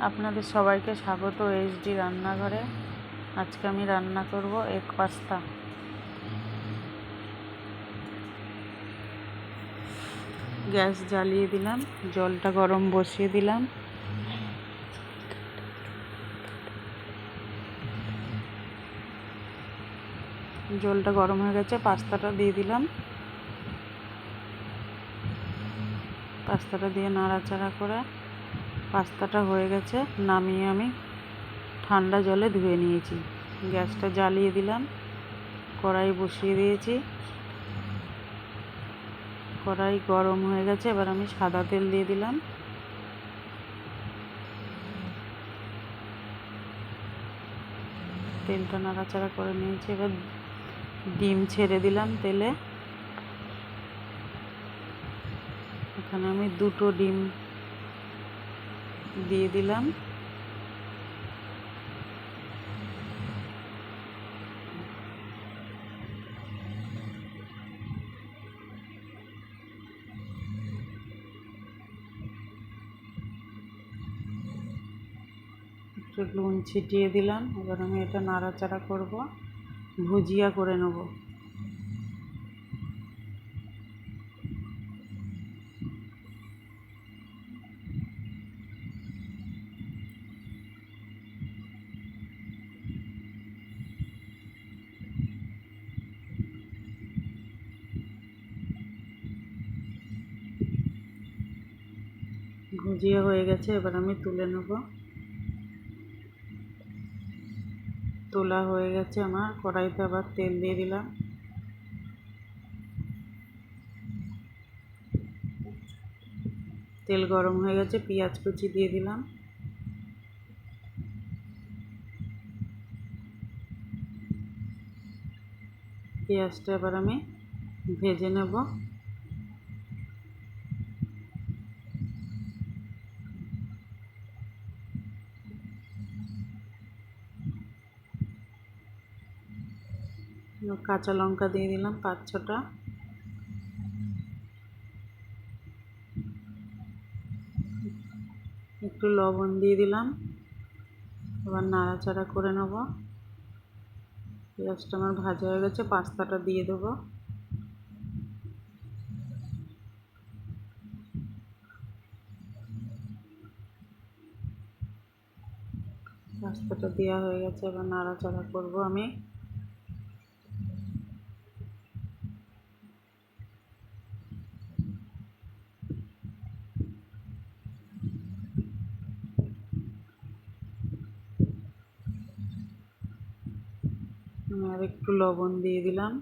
আপনাদের সবাইকে স্বাগত এইচডি রান্নাঘরে। আজকে আমি রান্না করব এক পাস্তা। গ্যাস জ্বালিয়ে দিলাম, জলটা গরম বসিয়ে দিলাম। জলটা গরম হয়ে গেছে, পাস্তাটা দিয়ে দিলাম। পাস্তাটা দিয়ে নাড়াচাড়া করে পাস্তাটা হয়ে গেছে, নামিয়ে আমি ঠান্ডা জলে ধুয়ে নিয়েছি। গ্যাসটা জ্বালিয়ে দিলাম, কড়াই বসিয়ে দিয়েছি। কড়াই গরম হয়ে গেছে, এবার আমি সাদা তেল দিয়ে দিলাম। তেলটা নাড়াচাড়া করে নিয়েছি, এবার ডিম ছেড়ে দিলাম তেলে। এখানে আমি দুটো ডিম দিয়ে দিলাম। একটু নুন ছিটিয়ে দিলাম। এবার আমি এটা নাড়াচাড়া করব। ভুজিয়া করে নেব। ভুজিয়া হয়ে গেছে, এবার আমি তুলে নেব। তোলা হয়ে গেছে আমার, কড়াইতে আবার তেল দিয়ে দিলাম। তেল গরম হয়ে গেছে, পেঁয়াজ কুচি দিয়ে দিলাম। পেঁয়াজটা এবার আমি ভেজে নেব। কাঁচা লঙ্কা দিয়ে দিলাম, পাঁচ ছটা। একটু লবণ দিয়ে দিলাম। এবার নাড়াচাড়া করে নেব। পেঁয়াজটা আমার ভাজা হয়ে গেছে, পাস্তাটা দিয়ে দেবো। পাস্তাটা দেওয়া হয়ে গেছে, এবার নাড়াচাড়া করব আমি। আর একটু লবণ দিয়ে দিলাম।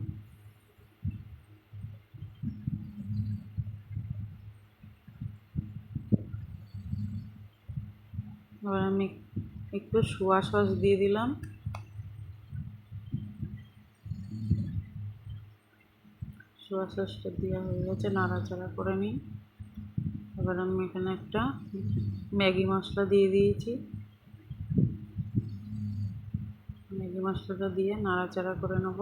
এবার আমি একটু সোয়া সস দিয়ে দিলাম। সোয়া সসটা দেওয়া হয়ে গেছে, নাড়াচাড়া করে নিই। এবার আমি এখানে একটা ম্যাগি মশলা দিয়ে দিয়েছি। ম্যাগি মশলাটা দিয়ে নাড়াচাড়া করে নেব।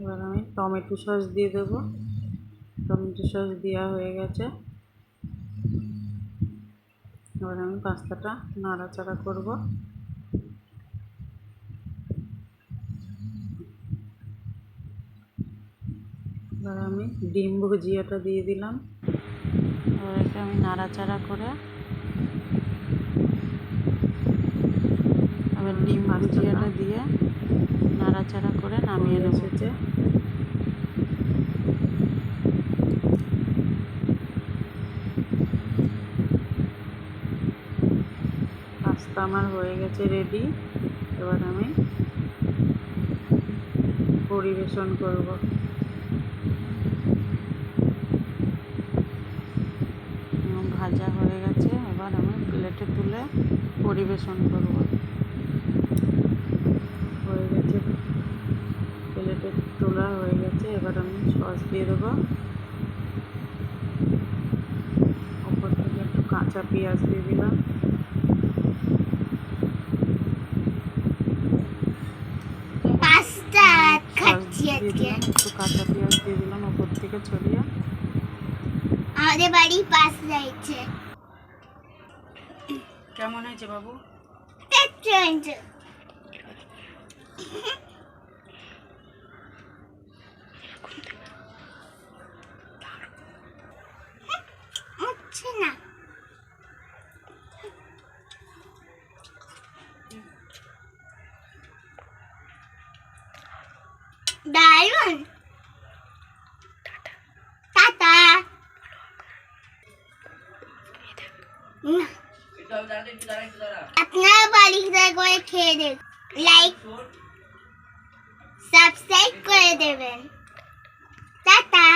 এবার আমি টমেটো সস দিয়ে দেবো। টমেটো সস দেওয়া হয়ে গেছে। এবার আমি পাস্তাটা নাড়াচাড়া করব। এবার আমি ডিম ভুজিয়াটা দিয়ে দিলাম। এবার একে আমি নাড়াচাড়া করে এবার ডিম ভুজিয়াটা দিয়ে নাড়াচাড়া করে নামিয়ে এসেছে। পাস্তা আমার হয়ে গেছে রেডি এবার আমি পরিবেশন করব ভাজা হয়ে গেছে এবার আমি প্লেটে তুলে পরিবেশন করব। হয়ে গেছে। প্লেটে তোলা হয়ে গেছে। এবার আমি সস দিয়ে দেবো। ওপর থেকে একটু কাঁচা পেঁয়াজ দিয়ে দিলাম। একটু কাঁচা পেঁয়াজ দিয়ে দিলাম ওপর থেকে ছড়িয়ে। আমাদের বাড়ির পাশে যাইছে কেমন হয়েছে বাবু রেস্টুরেন্ট আপনারা বাড়িতে করে খেয়ে দেখ লাইক সাবস্ক্রাইব করে দেবেন। টাটা।